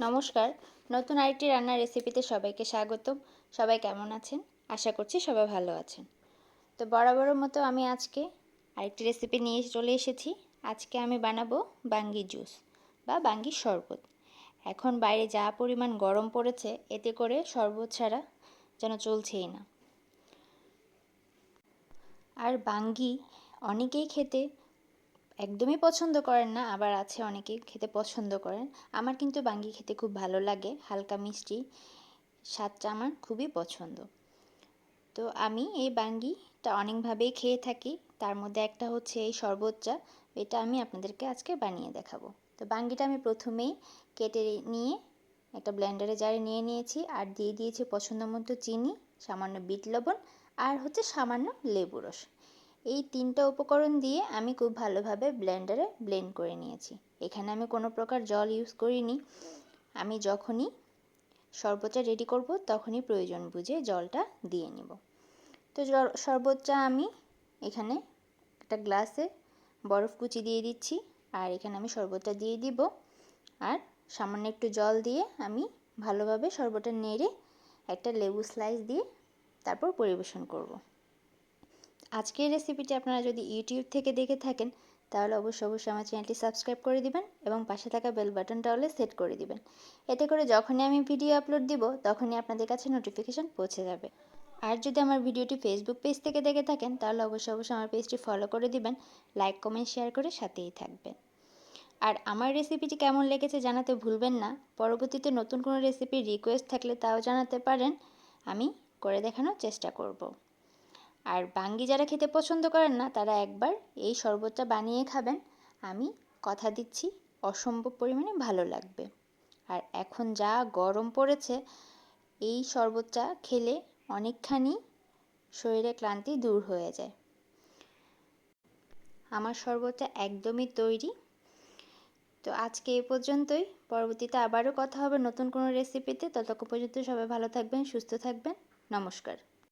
নমস্কার। নতুন আরেকটি রান্নার রেসিপিতে সবাইকে স্বাগতম। সবাই কেমন আছেন? আশা করছি সবাই ভালো আছেন। তো বরাবরের মতো আমি আজকে আরেকটি রেসিপি নিয়ে চলে এসেছি। আজকে আমি বানাবো বাঙ্গি জুস বা বাঙ্গি শরবত। এখন বাইরে যা পরিমাণ গরম পড়েছে, এতে করে শরবত ছাড়া যেন চলছেই না। আর বাঙ্গি অনেকেই খেতে একদমই পছন্দ করেন না, আবার আছে অনেকে খেতে পছন্দ করেন। আমার কিন্তু বাঙ্গি খেতে খুব ভালো লাগে, হালকা মিষ্টি। স্বাদটা আমার খুবই পছন্দ। তো আমি এই বাঙ্গিটা অনেকভাবেই খেয়ে থাকি। তার মধ্যে একটা হচ্ছে এই শরবতটা, এটা আমি আপনাদেরকে আজকে বানিয়ে দেখাবো। তো বাঙ্গিটা আমি প্রথমেই কেটে নিয়ে একটা ব্লেন্ডারে জারে নিয়ে নিয়েছি, আর দিয়ে দিয়েছি পছন্দ মতো চিনি, সামান্য বিট লবণ, আর হচ্ছে সামান্য লেবু রস। এই তিনটা উপকরণ দিয়ে আমি খুব ভালোভাবে ব্লেন্ডারে ব্লেন্ড করে নিয়েছি। এখানে আমি কোনো প্রকার জল ইউজ করিনি। আমি যখনই শরবতটা রেডি করব, তখনই প্রয়োজন বুঝে জলটা দিয়ে নেব। তো শরবতটা আমি এখানে একটা গ্লাসে বরফ কুচি দিয়ে দিচ্ছি আর এখানে আমি শরবতটা দিয়ে দিব। আর সামান্য একটু জল দিয়ে আমি ভালোভাবে শরবতটা নেড়ে একটা লেবু স্লাইস দিয়ে তারপর পরিবেশন করব। আজকের রেসিপিটি আপনারা যদি ইউটিউব থেকে দেখে থাকেন, তাহলে অবশ্যই অবশ্যই আমার চ্যানেলটি সাবস্ক্রাইব করে দিবেন এবং পাশে থাকা বেল বাটনটা হলে সেট করে দিবেন। এতে করে যখনই আমি ভিডিও আপলোড দিব, তখনই আপনাদের কাছে নোটিফিকেশান পৌঁছে যাবে। আর যদি আমার ভিডিওটি ফেসবুক পেজ থেকে দেখে থাকেন, তাহলে অবশ্যই অবশ্যই আমার পেজটি ফলো করে দিবেন লাইক কমেন্ট শেয়ার করে সাথেই থাকবেন। আর আমার রেসিপিটি কেমন লেগেছে জানাতে ভুলবেন না। পরবর্তীতে নতুন কোনো রেসিপির রিকোয়েস্ট থাকলে তাও জানাতে পারেন। আমি করে দেখানোর চেষ্টা করব। আর বাঙ্গি যারা খেতে পছন্দ করেন না, তারা একবার এই শরবতটা বানিয়ে খাবেন। আমি কথা দিচ্ছি, অসম্ভব পরিমাণে ভালো লাগবে। আর এখন যা গরম পড়েছে, এই শরবতটা খেলে অনেকখানি শরীরে ক্লান্তি দূর হয়ে যায়। আমার শরবতটা একদমই তৈরি। তো আজকে এ পর্যন্তই। পরবর্তীতে আবারও কথা হবে নতুন কোনো রেসিপিতে ততক্ষণ পর্যন্ত সবাই ভালো থাকবেন, সুস্থ থাকবেন। নমস্কার।